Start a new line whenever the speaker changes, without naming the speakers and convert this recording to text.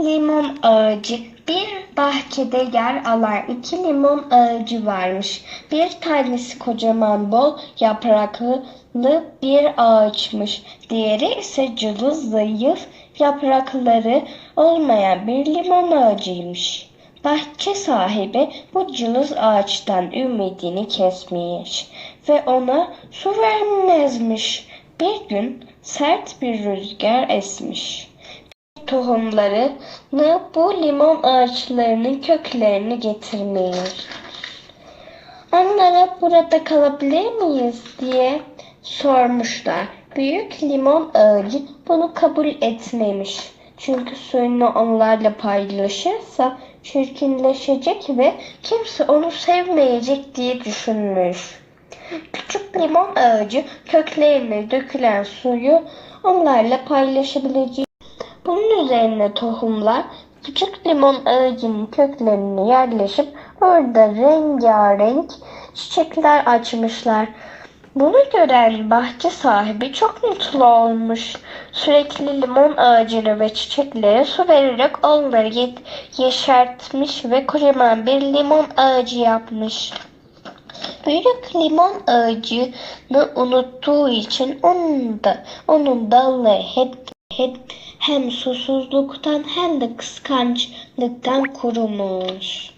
limon ağacı bir bahçede yer alan iki limon ağacı varmış. Bir tanesi kocaman bol yapraklı bir ağaçmış. Diğeri ise cılız zayıf yaprakları olmayan bir limon ağacıymış. Bahçe sahibi bu cılız ağaçtan ümidini kesmiş ve ona su vermezmiş. Bir gün sert bir rüzgar esmiş tohumlarını bu limon ağaçlarının köklerini getirmiş. Onlara burada kalabilir miyiz diye sormuşlar. Büyük limon ağacı bunu kabul etmemiş. Çünkü suyunu onlarla paylaşırsa çirkinleşecek ve kimse onu sevmeyecek diye düşünmüş. Küçük limon ağacı köklerine dökülen suyu onlarla paylaşabileceği bunun üzerine tohumlar küçük limon ağacının köklerine yerleşip orada rengarenk çiçekler açmışlar. Bunu gören bahçe sahibi çok mutlu olmuş. Sürekli limon ağacını ve çiçeklere su vererek onları ye- yeşertmiş ve kocaman bir limon ağacı yapmış. Büyük limon ağacını unuttuğu için onun da onun dalları hep hep hem susuzluktan hem de kıskançlıktan kurumuş.